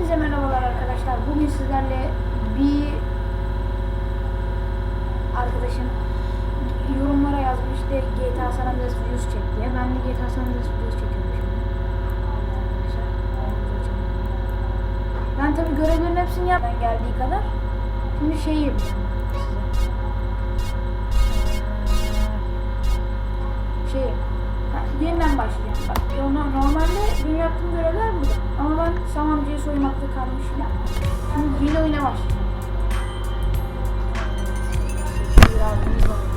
Hepinize merhabalar arkadaşlar. Bugün sizlerle bir arkadaşım yorumlara yazmıştı GTA San Andreas videosu çek diye. Ben de GTA San Andreas videosu çekiyorum şimdi. Ben tabi görevlerin hepsini yapmam geldiği kadar. Şimdi şey yapacağım size. Yeniden başlayacağım. Bak, no- normalde benim yaptığım görevler burada. Ama ben Saman soymakta kalmışım. Şimdi yeni oyuna başlayacağım. Bir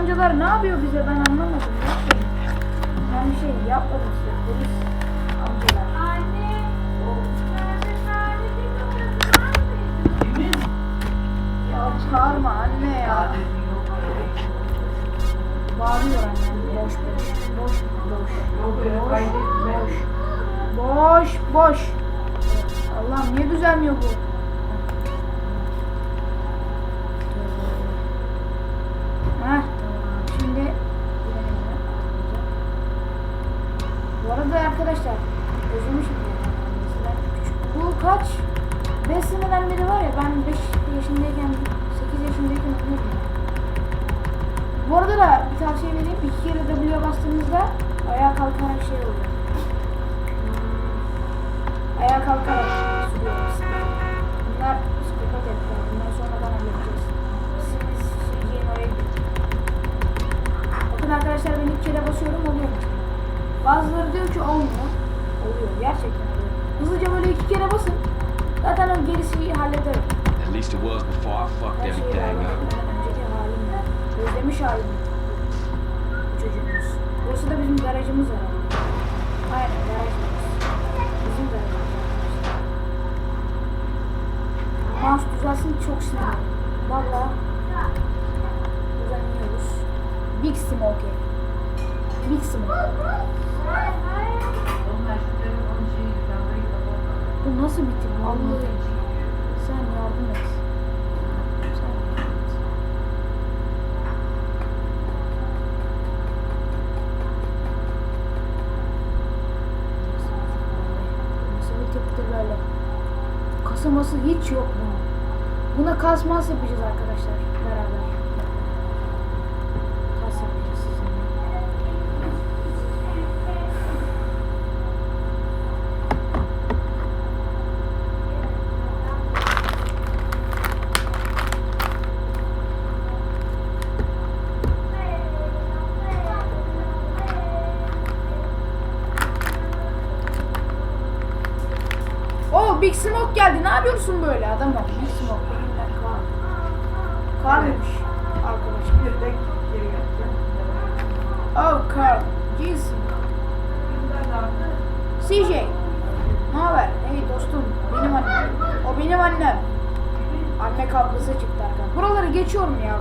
amcalar ne yapıyor bize ben anlamadım. Ben bir şey yapmadım size polis amcalar. Anne. Ya çağırma anne ya. Bağırıyor annem. Boş boş. Boş boş. Boş boş. Boş boş. Allah'ım niye düzelmiyor bu? Heh, tamam. Şimdi bu arada arkadaşlar özlemişim. Bu kaç? 5 seneden beri var ya ben 5 yaşındayken 8 yaşındayken oynuyordum. Bu arada da bir tavsiye vereyim. İki kere W'ye bastığınızda ayağa kalkarak şey oluyor. Hızlıca böyle iki kere basın. Zaten o gerisi hallederim. At least it was before I fucked everything up. hallederim. Önceki halim ya. Özlemiş halim. Bu çocuğumuz. Burası da bizim garajımız herhalde. Aynen garajımız. Bizim garajımız. Mouse düzelsin çok sinirli. Valla. Düzenliyoruz. Big Smoke. Big Smoke. Hayır hayır. Bu nasıl bitir? Allah'ım. Sen yardım et. Böyle? Kasaması hiç yok bunun. Buna kasmas yapacağız arkadaşlar beraber. Oo Big Smoke geldi. Ne yapıyorsun böyle adam ol. Big Smoke. Kar. Karmış arkadaşlar. Oh Carl. Jesus. CJ. Ne haber? Hey dostum. Benim annem. O benim annem. Anne kavgası çıktı arkadaşlar. Buraları geçiyorum ya.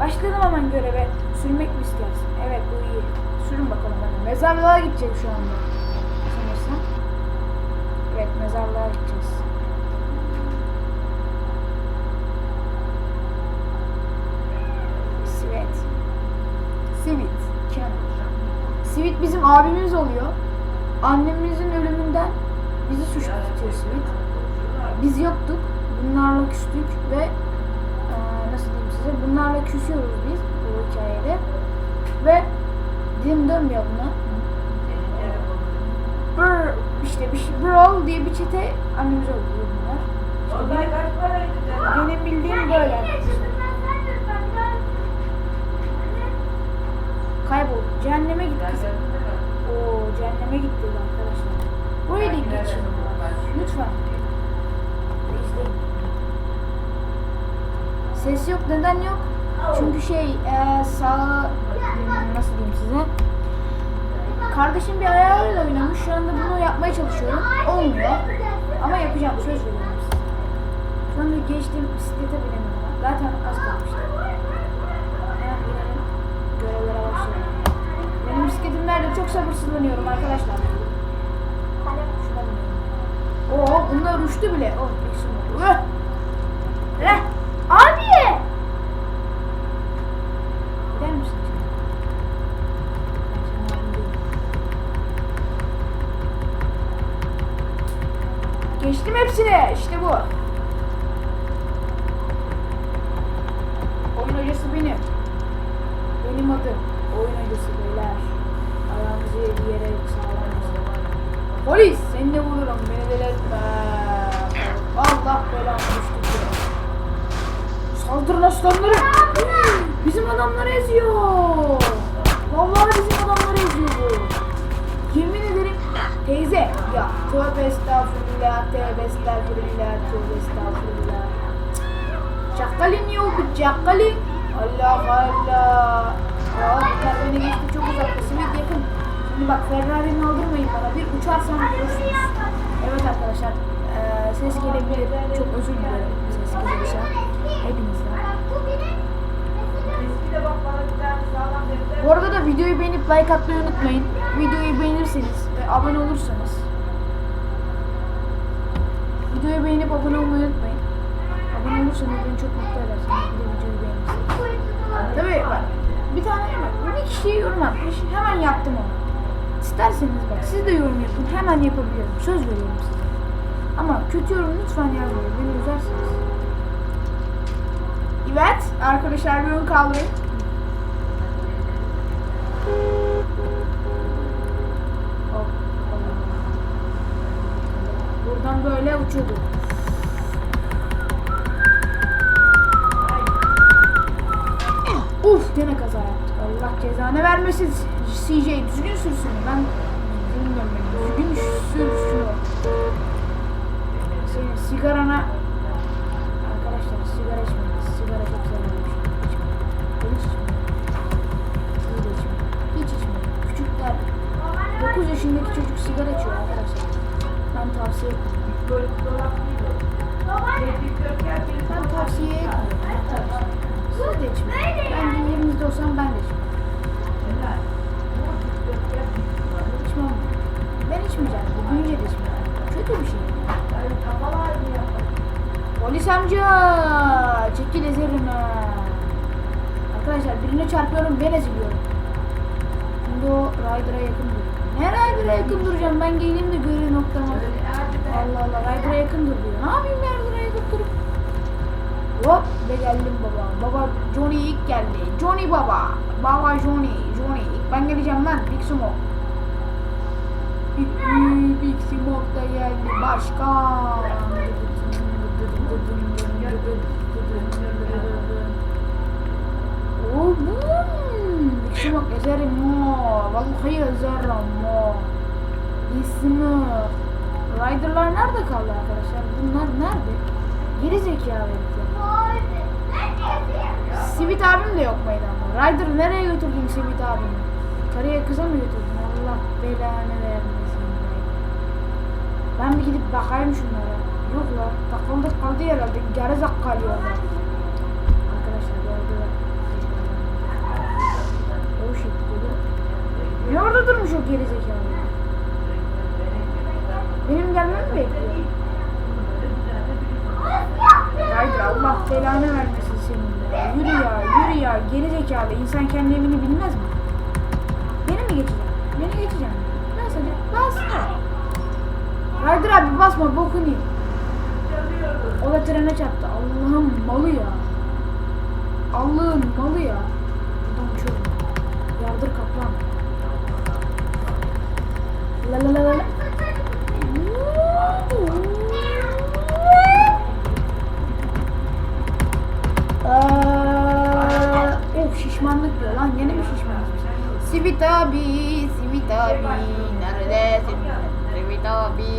Başladım hemen göreve. Sürmek mi istersin? Evet bu iyi. Sürün bakalım. Mezarlığa gidecek şu anda. Evet mezarlığa gideceğiz. Sivit. Sivit. Kim? Sivit bizim abimiz oluyor. Annemizin ölümünden bizi suçlu tutuyor Sivit. Biz yoktuk. Bunlarla küstük ve eee, nasıl diyeyim size bunlarla küsüyoruz biz bu hikayede. Ve dilim dönmüyor buna. Brr, işte bir şey, Brawl diye bir çete analiz oluyor bunlar. İşte benim, benim bildiğim böyle. Kaybol. Cehenneme gitti. Oo cehenneme gitti arkadaşlar. Burayı da geçin. Lütfen. İzleyin. Ses yok. Neden yok? Çünkü şey ee, sağ nasıl diyeyim size Kardeşim bir ayarıyla oynamış. Şu anda bunu yapmaya çalışıyorum. Olmuyor. Ama yapacağım. Söz veriyorum size. Şu anda geçtim. Bisiklete binemiyorum. Zaten az kalmıştı. Hemen binelim. Görevlere başlayalım. Benim bisikletim nerede? Çok sabırsızlanıyorum arkadaşlar. Şuna binelim. Oo bunlar uçtu bile. Oh eksim oldu. Üh! Hepsini. İşte bu. Oyun hocası benim. Benim adım. Oyun hocası beyler. Ayağınızı bir yere sağlam basın. Polis! Seni de vururum. Beni delirtme. Allah belanı düştü. Saldırın aslanları. Bizim adamları eziyor. Vallahi bizim adamları eziyor teyze ya tövbe estağfurullah tövbe estağfurullah tövbe estağfurullah. Çakalin yok çakalin. Allah Allah. Ya bunlar beni geçti çok uzakta simit yakın. Şimdi bak Ferrari'ni aldırmayın bana bir uçarsam görürsünüz. Evet arkadaşlar eee, ses gelebilir. Çok özür dilerim ses gelirse. Hepinizden. Bu arada da videoyu beğenip like atmayı unutmayın. Videoyu beğenirseniz abone olursanız videoyu beğenip abone olmayı unutmayın. Abone olursanız beni çok mutlu edersiniz. Bir de videoyu beğenirseniz. Tabii bak bir tane bak bir kişiye yorum atmış hemen yaptım onu. İsterseniz bak siz de yorum yapın hemen yapabiliyorum. Söz veriyorum size. Ama kötü yorum lütfen yazmayın. Beni üzersiniz. Evet arkadaşlar bir ön kaldırın. Hop. Böyle uçuyorduk. Uf gene kaza yaptık. Allah cezanı vermesin. CJ düzgün sürsün. Ben bilmiyorum ben. Düzgün sür olsam ben de içmem. İçmem. Ben içmeyeceğim. Büyüyünce de içmeyeceğim. Kötü bir şey. Polis amca! Çekil ezerim ha. Arkadaşlar birine çarpıyorum ben eziliyorum. Şimdi o Ryder'a yakın duruyor. Ne Ryder'a yakın duracağım? Ben geleyim de göreyim noktamı. Allah Allah Ryder'a yakın dur diyor. Ne yapayım ben Ryder'a yakın durup? Hop ve geldim baba. Baba Johnny ilk geldi. Johnny baba. Baba Johnny. Johnny. İlk ben geleceğim lan. Big Smoke. Big, Big Smoke da geldi. Başkan. Oh. Big Smoke ezerim o. Vallahi ezerim o. İsmi. Rider'lar nerede kaldı arkadaşlar? Bunlar nerede? Geri zekalı Sivit abim de yok meydanda. Ryder nereye götürdün Sivit abimi? Karıya kıza mı götürdün? Allah belanı vermesin. be. Ben bir gidip bakayım şunlara. Yok la takıldık kaldı herhalde. Gerizak kalıyorlar. Arkadaşlar gördüler. Oh shit dedi. Ne orada durmuş o gerizekalı? Benim gelmemi mi bekliyor? Haydi Allah belanı vermesin senin. Yürü ya, yürü ya. Geri zekalı. İnsan kendi evini bilmez mi? Beni mi geçeceğim? Beni geçeceğim. Bas hadi. Bas. Ryder abi basma bokunu. ye. O da trene çarptı. Allah'ın malı ya. Allah'ın malı ya. Buradan uçuyorum. Yardır kaplan. Sivit